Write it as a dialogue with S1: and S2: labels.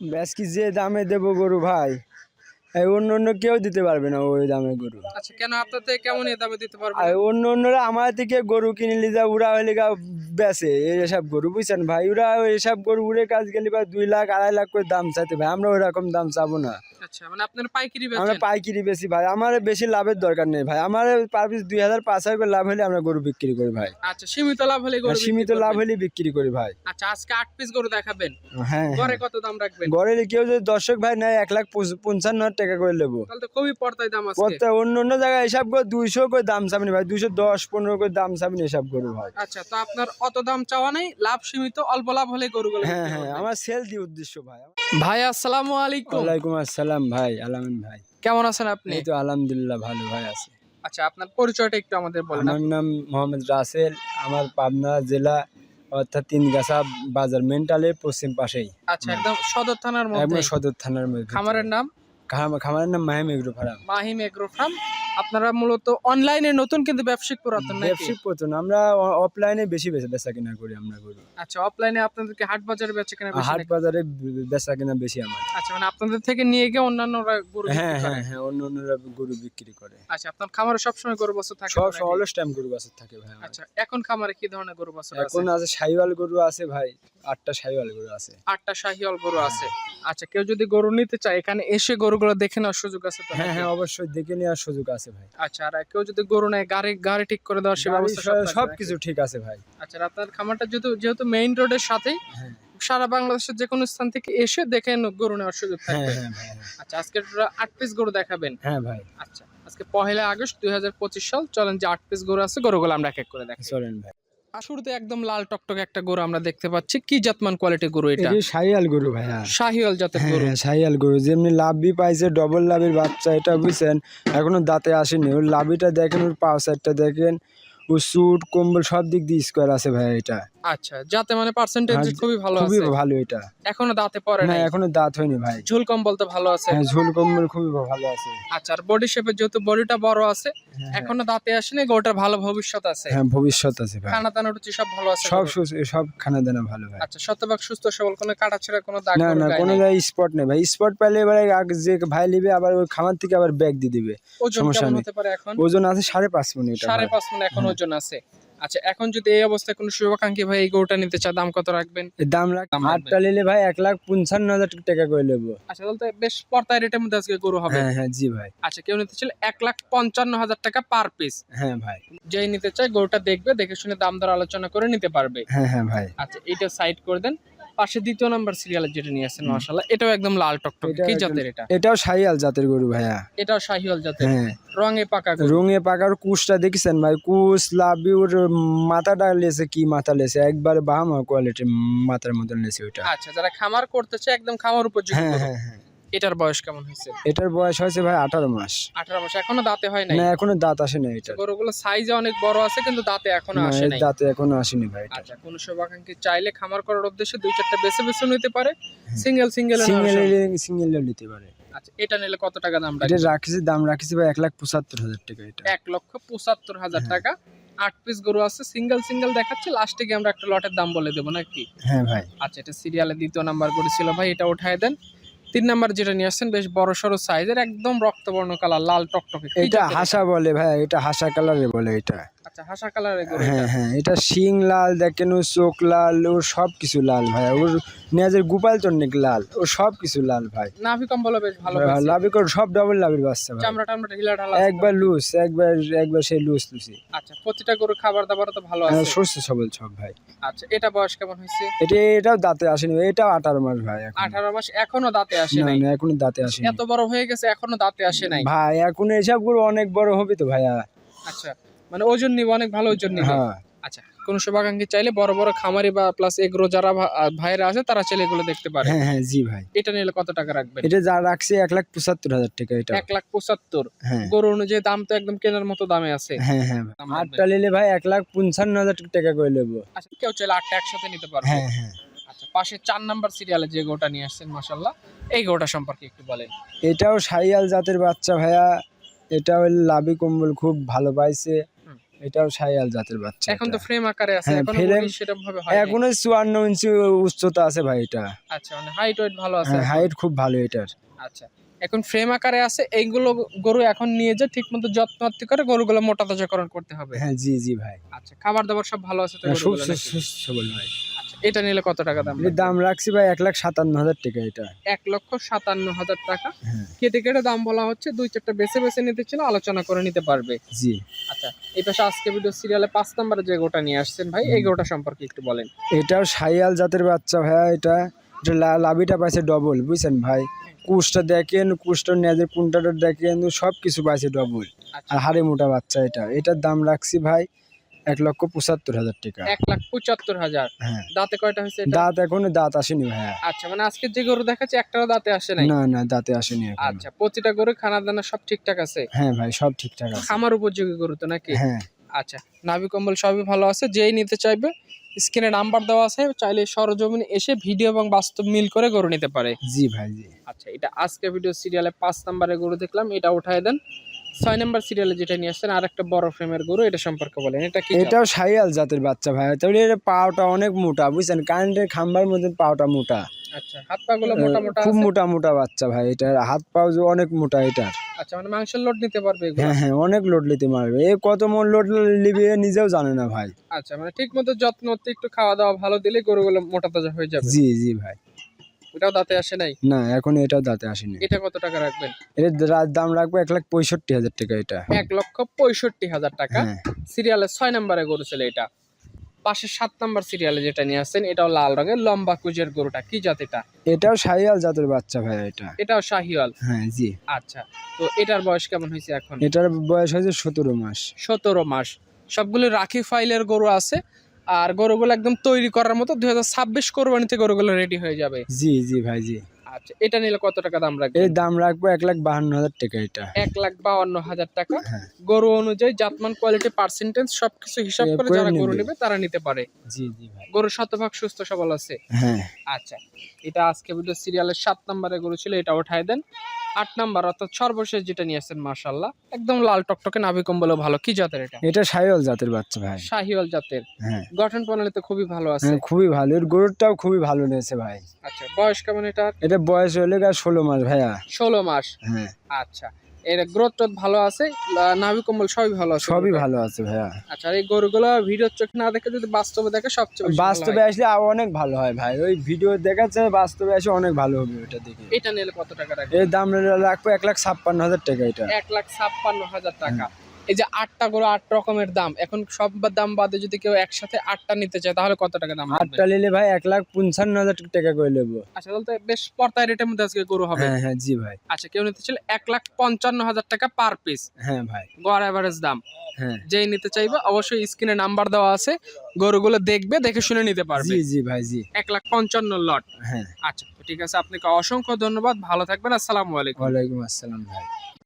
S1: ব্যাস কি যে দামে দেবো গরু ভাই? অন্য অন্য কেউ দিতে পারবে না ওই দামে গরু।
S2: আচ্ছা কেন আপনার থেকে কেমন এ দামে দিতে পারবেন
S1: আর অন্য অন্যরা আমার থেকে গরু কিনে যা ওরা হলে গা বেচে এসব গরু বুঝছেন? ভাই ওরা এসব গরু উড়ে কাজ গেলে বা দুই লাখ আড়াই লাখ করে দাম চাইতে ভাই আমরা ওরকম দাম চাবো না।
S2: আচ্ছা মানে আপনার পাইকারি
S1: আমরা পাইকারি বেশি ভাই আমার বেশি লাভের দরকার নেই ভাই আমার পার পিস দুই হাজার পাঁচ হাজার করে লাভ হলে আমরা গরু বিক্রি করি ভাই।
S2: আচ্ছা সীমিত লাভ হলে গরু
S1: সীমিত লাভ। হলে বিক্রি করি ভাই।
S2: আচ্ছা আজকে আট পিস গরু দেখাবেন।
S1: হ্যাঁ
S2: ঘরে কত দাম রাখবেন?
S1: গড়ে কেউ যদি দর্শক ভাই নেয় এক লাখ পঞ্চান্ন টাকা করে
S2: তো খুবই পর্দায় দাম আছে
S1: অন্য অন্য জায়গায় এসব করে দুইশো করে দাম চাবেন ভাই দুইশো দশ পনেরো করে দাম চাবেন এসব গরু ভাই।
S2: আচ্ছা তো আপনার অত দাম চাওয়া নেই লাভ সীমিত অল্প লাভ হলে গরুগুলো
S1: হ্যাঁ হ্যাঁ আমার সেল দিয়ে উদ্দেশ্য ভাই।
S2: ভাই আসসালামু আলাইকুম।
S1: ওয়ালাইকুম আসসালাম ভাই আলামিন ভাই।
S2: কেমন আছেন আপনি?
S1: এই তো আলহামদুলিল্লাহ ভালো ভাই আছে।
S2: আচ্ছা আপনার পরিচয়টা একটু আমাদের বলেন।
S1: আমার নাম মোহাম্মদ রাসেল আমার পাবনা জেলা অর্থাৎ তিনগাছা বাজার মেন্টালের পশ্চিম পাশেই।
S2: আচ্ছা একদম সদর থানার
S1: একদম
S2: মধ্যে
S1: সদর থানার মধ্যে।
S2: খামারের নাম?
S1: খামারের নাম Mahim agro farm
S2: Mahim agro farm আপনারা মূলত অনলাইনে নতুন কিন্তু ব্যবসায়িক পুরাতন নাকি?
S1: ব্যবসায়িক পতন আমরা অফলাইনে বেশি বেচা কিনা করি আমরা গরু
S2: আচ্ছা অফলাইনে আপনাদেরকে হাট বাজারে বেচে কেনা বেশি
S1: হাট বাজারে বেচা কিনা বেশি আমার
S2: আচ্ছা মানে আপনাদের থেকে নিয়ে গিয়ে অন্যান্যরা গরু
S1: হ্যাঁ হ্যাঁ হ্যাঁ অন্য অন্যরা গরু বিক্রি করে।
S2: আচ্ছা আপনার খামারে সবসময় গরু বছর থাকে
S1: সব
S2: নাকি?
S1: অলস টাইম গরু বাছুর থাকে ভাই
S2: আচ্ছা এখন খামারে কি ধরনের গরু বছর আছে?
S1: এখন আছে সাইওয়াল গরু আছে ভাই আটটা সাইওয়াল গরু আছে।
S2: আটটা শাহিওয়াল গরু আছে। আচ্ছা কেউ যদি গরু নিতে চায় এখানে এসে গরুগুলো দেখে নেওয়ার সুযোগ আছে তো
S1: হ্যাঁ হ্যাঁ অবশ্যই দেখে নেওয়ার সুযোগ আছে ভাই।
S2: আচ্ছা আর কেউ যদি গরু নেয় গাড়ি গাড়ি ঠিক করে দেওয়ার সে ব্যবস্থা সব?
S1: কিছু ঠিক আছে ভাই।
S2: আচ্ছা আপনার খামারটা যেহেতু যেহেতু মেইন রোডের সাথেই
S1: হ্যাঁ।
S2: সারা বাংলাদেশের যে কোনো স্থান থেকে এসে দেখে গরু নেওয়ার সুযোগ
S1: থাকে
S2: থাকবে।
S1: হ্যাঁ হ্যাঁ।
S2: আচ্ছা আজকে আট পিস গরু দেখাবেন?
S1: হ্যাঁ ভাই।
S2: আচ্ছা আজকে পহেলা আগস্ট দুই হাজার পঁচিশ সাল চলেন যে আট পিস গরু আছে গরুগুলো আমরা এক এক করে দেখেন
S1: চলেন ভাই।
S2: শুরুতে একদম লাল টকটকে একটা গরু আমরা দেখতে পাচ্ছি। কি জাতমান কোয়ালিটি গরু এটা?
S1: শাহিয়াল গরু ভাইয়া।
S2: শাহিয়াল জাতের গরু।
S1: হ্যাঁ শাহিয়াল গরু। যেমনি লাভি পাইছে ডবল লাভের বাচ্চা এটা বুঝছেন? এখনও দাঁতে আসেনি। ওর লাভিটা দেখেন ওর পাও সাইডটা দেখেন ও স্যুট কম্বল সব দিক দিয়ে স্কোয়ার আছে ভাইয়া এটা।
S2: আচ্ছা যাতে মানে পার্সেন্টেজ
S1: হ্যাঁ,
S2: খুবই ভালো
S1: খুবই ভালো এটা।
S2: এখনও দাঁতে পড়ে
S1: না এখনও দাঁত হয়নি ভাই।
S2: ঝুল কম বলতে ভালো আছে।
S1: হ্যাঁ ঝোল কম্বল খুবই ভালো আছে।
S2: আচ্ছা আর বডি শেপের যেহেতু বডিটা বড় আছে
S1: হ্যাঁ,
S2: এখনও দাঁতে আসেনি গরুটার ভালো ভবিষ্যৎ আছে।
S1: হ্যাঁ ভবিষ্যৎ আছে ভাই।
S2: খানা দানা রুচি সব ভালো আছে
S1: সব
S2: গরুর।
S1: সুস- সব খানা দানা ভালো ভাই।
S2: আচ্ছা শতভাগ সুস্থ সবল কোনো কাটা ছেঁড়া কোনো দাগ
S1: না না কোনো। জায়গায় স্পট নেই ভাই। স্পট পেলে এবারে আগ- যে ভাই নিবে আবার ওই খামার থেকে আবার ব্যাগ দিয়ে দিবে।
S2: ওজন কেমন হতে পারে এখন?
S1: ওজন আছে সাড়ে পাঁচ মিনিট
S2: সাড়ে পাঁচ মন এখন ওজন আছে। আচ্ছা এখন যদি এই অবস্থায় কোনো শুভাকাঙ্ক্ষী ভাই এই গরুটা নিতে চায় দাম কত রাখবেন?
S1: দাম রাখ
S2: দাম
S1: আটটা নিলে ভাই এক লাখ পঞ্চান্ন হাজার টাকা করে নেব।
S2: আচ্ছা তাহলে তো বেশ পর্তায় রেটের মধ্যে আজকে গরু হবে।
S1: হ্যাঁ হ্যাঁ জি ভাই।
S2: আচ্ছা কেউ নিতে চাইলে এক লাখ পঞ্চান্ন হাজার টাকা পার পিস।
S1: হ্যাঁ ভাই।
S2: যেই নিতে চায় গরুটা দেখবে দেখে শুনে দাম দর আলোচনা করে নিতে পারবে।
S1: হ্যাঁ হ্যাঁ ভাই।
S2: আচ্ছা এটা সাইড করে দেন। পাশে দ্বিতীয় নাম্বার সিরিয়ালের যেটা নিয়ে আসছেন মাশাআল্লাহ এটাও একদম লাল টকটক।
S1: টক
S2: কি জাতের এটা?
S1: এটাও শাহিয়াল জাতের গরু ভাইয়া।
S2: এটাও শাহিয়াল জাতের।
S1: হ্যাঁ।
S2: রঙে পাকা
S1: রঙে পাকার কুশটা দেখছেন ভাই? কুশ লাভি ওর মাথাটা লেছে কি মাথা লেছে? একবার বাহামা কোয়ালিটির মাথার মতন লেছে ওটা
S2: আচ্ছা যারা খামার করতেছে একদম খামার উপযোগী
S1: হ্যাঁ হ্যাঁ হ্যাঁ।
S2: এটার বয়স কেমন হয়েছে?
S1: এটার বয়স হয়েছে ভাই আঠারো মাস।
S2: আঠারো মাস এখনও দাঁতে হয় নাই?
S1: না এখনও দাঁত আসে না এটা
S2: গরুগুলো সাইজে অনেক বড় আছে কিন্তু দাঁতে
S1: এখনও
S2: আসে নাই।
S1: দাঁতে এখনও আসেনি ভাই এটা।
S2: আচ্ছা কোন শুভাকাঙ্ক্ষী চাইলে খামার করার উদ্দেশ্যে দুই চারটা বেছে বেছে নিতে পারে? সিঙ্গেল সিঙ্গেল
S1: সিঙ্গেল সিঙ্গেল নিতে পারে।
S2: আচ্ছা এটা নিলে কত টাকা দাম
S1: এটা রাখিছি দাম রাখিছি ভাই এক লাখ পঁচাত্তর হাজার টাকা এটা।
S2: এক লক্ষ পঁচাত্তর হাজার
S1: হ্যাঁ।
S2: টাকা। আট পিস গরু আছে সিঙ্গেল সিঙ্গেল দেখাচ্ছে লাস্টে গিয়ে আমরা একটা লটের দাম বলে দেবো নাকি?
S1: হ্যাঁ ভাই।
S2: আচ্ছা এটা সিরিয়ালে দ্বিতীয় নাম্বার গরু ছিল ভাই এটা উঠায় দেন। তিন নাম্বার যেটা নিয়ে আসছেন বেশ বড় সড়ো সাইজের একদম রক্তবর্ণ কালার লাল টকটকে।
S1: এটা হাসা বলে ভাই এটা হাসা কালারে বলে এটা।
S2: আচ্ছা হাসা কালারের গরু
S1: হ্যাঁ হ্যাঁ এটা শিং লাল দেখেন ও চোখ লাল ওর সব কিছু লাল ভাই। ওর নেজের গোপাল চন্নিক লাল ও সব কিছু লাল ভাই।
S2: নাভি কম্বল বেশ ভালো
S1: লাভি করে সব ডাবল লাভের বাচ্চা ভাই।
S2: চামড়া টামড়া ঢিলা ঢালা
S1: একবার লুজ একবার একবার সেই লুজ লুসি
S2: আচ্ছা প্রতিটা গরু খাবার দাবার তো ভালো
S1: হ্যাঁ,
S2: আছে।
S1: সুস্থ সবল সব ভাই।
S2: আচ্ছা এটা বয়স কেমন হয়েছে?
S1: এটা এটাও দাঁতে আসেনি এটাও আঠারো মাস ভাই এখন।
S2: আঠারো মাস এখনও দাঁতে আসে নাই?
S1: না এখনও দাঁতে আসেনি।
S2: এত বড় হয়ে গেছে এখনও দাঁতে আসে নাই?
S1: ভাই এখন এসবগুলো অনেক বড় হবে তো ভাইয়া।
S2: আচ্ছা মানে ওজন নিবে অনেক ভালো ওজন নিবে।
S1: হ্যাঁ।
S2: আচ্ছা কোন শুভাকাঙ্ক্ষী চাইলে বড় বড় খামারি বা প্লাস এগ্রো যারা ভাইরা আছে তারা চাইলে এগুলো দেখতে পারে।
S1: হ্যাঁ হ্যাঁ জি ভাই।
S2: এটা নিলে কত টাকা রাখবেন?
S1: এটা যা রাখছে এক লাখ পঁচাত্তর হাজার টাকা এটা।
S2: এক লাখ পঁচাত্তর।
S1: হ্যাঁ।
S2: গরু অনুযায়ী দাম তো একদম কেনার মতো দামে আছে।
S1: হ্যাঁ হ্যাঁ। আটটা নিলে ভাই এক লাখ পঞ্চান্ন হাজার টাকা করে নেব।
S2: আচ্ছা কেউ চাইলে আটটা একসাথে নিতে পারবে।
S1: হ্যাঁ হ্যাঁ।
S2: আচ্ছা পাশে চার নাম্বার সিরিয়ালে যে গোটা নিয়ে আসছেন মাসাল্লাহ এই গোটা সম্পর্কে একটু বলেন।
S1: এটাও সাইয়াল জাতের বাচ্চা ভাইয়া। এটাও লাভি কম্বল খুব ভালো পাইছে। এটাও জাতের বাচ্চা
S2: এখন তো। ফ্রেম আকারে আছে
S1: হ্যাঁ,
S2: এখন
S1: ফ্রেম
S2: সেরকম ভাবে হয়
S1: এখনও চুয়ান্ন ইঞ্চি উচ্চতা আছে ভাই এটা।
S2: আচ্ছা মানে হাইট ওয়েট ভালো আছে
S1: হ্যাঁ হাইট খুব ভালো এটার।
S2: আচ্ছা এখন ফ্রেম আকারে আছে এইগুলো গরু এখন নিয়ে যে ঠিকমতো যত্ন আত্তি করে গরুগুলো মোটা তাজাকরণ করতে হবে।
S1: হ্যাঁ জি জি ভাই।
S2: আচ্ছা খাবার দাবার সব ভালো আছে তো
S1: হ্যাঁ,
S2: গরুগুলো
S1: সুস্থ সবল ভাই।
S2: এটা নিলে কত টাকা দাম?
S1: এর দাম রাখছি ভাই এক লাখ সাতান্ন হাজার টাকা এটা।
S2: এক লক্ষ সাতান্ন হাজার টাকা।
S1: হ্যাঁ।
S2: কেটে কেটে দাম বলা হচ্ছে দুই চারটা বেছে বেছে নিতে ছিল আলোচনা করে নিতে পারবে।
S1: জি।
S2: আচ্ছা এই পাশে আজকে ভিডিও সিরিয়ালে পাঁচ নম্বরে যে গোটা নিয়ে আসছেন ভাই এই গোটা সম্পর্কে একটু বলেন।
S1: এটাও সাইয়াল জাতের বাচ্চা ভাইয়া এটা লাভিটা পাইছে ডবল বুঝছেন ভাই? কুশটা দেখেন কুশটার নেজের কুন্টাটা দেখেন সব কিছু পাইছে ডবল
S2: আচ্ছা।
S1: আর হাড়ে মোটা বাচ্চা এটা। এটার দাম রাখছি ভাই এক লক্ষ পঁচাত্তর হাজার টাকা।
S2: এক লাখ পঁচাত্তর হাজার।
S1: হ্যাঁ।
S2: দাঁতে কয়টা হয়েছে
S1: দাঁত এখনও দাঁত আসেনি ভাইয়া।
S2: আচ্ছা মানে আজকে যে গরু দেখাচ্ছে একটাও দাঁতে আসে নাই?
S1: না না দাঁতে আসেনি এখনও।
S2: আচ্ছা প্রতিটা গরু খানা দানা সব ঠিকঠাক আছে?
S1: হ্যাঁ ভাই সব ঠিকঠাক আছে।
S2: খামার উপযোগী গরু তো নাকি?
S1: হ্যাঁ।
S2: আচ্ছা নাভি কম্বল সবই ভালো আছে যেই নিতে চাইবে স্ক্রিনে নাম্বার দেওয়া আছে চাইলে সরজমিনে এসে ভিডিও এবং বাস্তব মিল করে গরু নিতে পারে।
S1: জি ভাই জি।
S2: আচ্ছা এটা আজকে ভিডিও সিরিয়ালে পাঁচ নম্বরে গরু দেখলাম এটা উঠায় দেন। ছয় নম্বর সিরিয়ালে যেটা নিয়ে আসছেন আর একটা বড় ফ্রেমের গরু এটা সম্পর্কে বলেন। এটা কি
S1: এটাও সাইয়াল জাতের বাচ্চা ভাই। তবে এর পাওটা অনেক মোটা বুঝছেন? কারেন্টের খাম্বার মধ্যে পাওটা মোটা।
S2: আচ্ছা হাত পা গুলো মোটা মোটা
S1: খুব মোটা মোটা বাচ্চা ভাই এটার হাত যে অনেক মোটা এটার
S2: আচ্ছা মানে মাংসের লোড নিতে পারবে
S1: হ্যাঁ হ্যাঁ অনেক লোড নিতে পারবে। এ কত মন লোড নিবে নিজেও জানে না ভাই।
S2: আচ্ছা মানে ঠিক মতো যত্ন একটু খাওয়া দাওয়া ভালো দিলে গরুগুলো মোটা তাজা হয়ে যাবে।
S1: জি জি ভাই।
S2: ওটাও দাঁতে আসে নাই?
S1: না এখন এটাও দাঁতে আসেনি।
S2: এটা কত টাকা রাখবেন?
S1: এর দাম রাখব এক লাখ পঁয়ষট্টি হাজার টাকা এটা।
S2: এক লক্ষ পঁয়ষট্টি হাজার টাকা।
S1: হ্যাঁ।
S2: সিরিয়ালে ছয় নম্বরে গরু ছিল এটা। পাশে সাত নম্বর সিরিয়ালে যেটা নিয়ে আসছেন এটাও লাল রঙের লম্বা কুজের গরুটা। কি জাত এটা?
S1: এটাও সাইয়াল জাতের বাচ্চা ভাই এটা।
S2: এটাও শাহিওয়াল?
S1: হ্যাঁ জি।
S2: আচ্ছা তো এটার বয়স কেমন হয়েছে এখন?
S1: এটার বয়স হয়েছে সতেরো মাস।
S2: সতেরো মাস। সবগুলো রাখি ফাইলের গরু আছে। আর গরুগুলো একদম তৈরি করার মতো দুই হাজার ছাব্বিশ কোরবানিতে গরুগুলো রেডি হয়ে যাবে।
S1: জি জি ভাই জি।
S2: আচ্ছা এটা নিলে কত টাকা দাম রাখবে
S1: দাম রাখব এক লাখ বাহান্ন হাজার টাকা এটা।
S2: এক লাখ বাউন্ন হাজার টাকা।
S1: হ্যাঁ।
S2: গরু অনুযায়ী জাতমান কোয়ালিটি পার্সেন্টেজ সবকিছু হিসাব করে যারা গরু
S1: নেবে।
S2: নেবে তারা নিতে পারে।
S1: জি জি ভাই।
S2: গরু শতভাগ সুস্থ সবল আছে।
S1: হ্যাঁ।
S2: আচ্ছা এটা আজকে ভিডিও সিরিয়ালের সাত নম্বরে গরু ছিল এটা উঠাই দেন। আট নাম্বার অর্থাৎ সর্বশেষ যেটা নিয়ে আসছেন মার্শাল্লাহ একদম লাল টকটকে নাভি কম্বল ভালো। কি জাতের এটা?
S1: এটা শাহিওয়াল জাতের বাচ্চা ভাই।
S2: শাহিওয়াল জাতের।
S1: হ্যাঁ।
S2: গঠন প্রণালী তো খুবই ভালো আছে।
S1: হ্যাঁ খুবই ভালো। এর গরুটাও খুবই ভালো নিয়েছে ভাই।
S2: আচ্ছা বয়স কেমন এটা
S1: এটা বয়স হলে গা ষোলো মাস ভাইয়া।
S2: ষোলো মাস।
S1: হ্যাঁ।
S2: আচ্ছা। এর গ্রোথ টোথ ভালো আছে নাভি কম্বল সবই ভালো আছে
S1: সবই ভালো আছে ভাইয়া।
S2: আচ্ছা এই গরুগুলো ভিডিওর চোখে না দেখে যদি বাস্তবে দেখে সবচেয়ে
S1: বাস্তবে আসলে অনেক ভালো হয় ভাই। ওই ভিডিও দেখাচ্ছে বাস্তবে আসে অনেক ভালো হবে ওটা দেখে।
S2: এটা নিলে কত টাকা রাখবে
S1: এর দাম রাখব এক লাখ ছাপ্পান্ন হাজার টাকা এটা।
S2: এক লাখ ছাপ্পান্ন হাজার টাকা। এই যে আটটা গরু আট রকমের দাম এখন সব দাম বাদে যদি কেউ একসাথে আটটা নিতে চায় তাহলে কত টাকা দাম
S1: আটটা নিলে ভাই এক লাখ পঞ্চান্ন হাজার টাকা করে নেব।
S2: আচ্ছা তাহলে বেশ পর্তায় রেটের মধ্যে আজকে গরু হবে।
S1: হ্যাঁ হ্যাঁ জি ভাই।
S2: আচ্ছা কেউ নিতে চাইলে এক লাখ পঞ্চান্ন হাজার টাকা পার পিস
S1: হ্যাঁ ভাই।
S2: গড় অ্যাভারেজ দাম।
S1: হ্যাঁ।
S2: যেই নিতে চাইবে অবশ্যই স্ক্রিনে নাম্বার দেওয়া আছে। গরুগুলো দেখবে দেখে শুনে নিতে পারবে।
S1: জি জি ভাই জি।
S2: এক লাখ পঞ্চান্ন লট
S1: হ্যাঁ।
S2: আচ্ছা ঠিক আছে আপনাকে অসংখ্য ধন্যবাদ। ভালো থাকবেন আসসালামু আলাইকুম।
S1: ওয়ালাইকুম আসসালাম ভাই।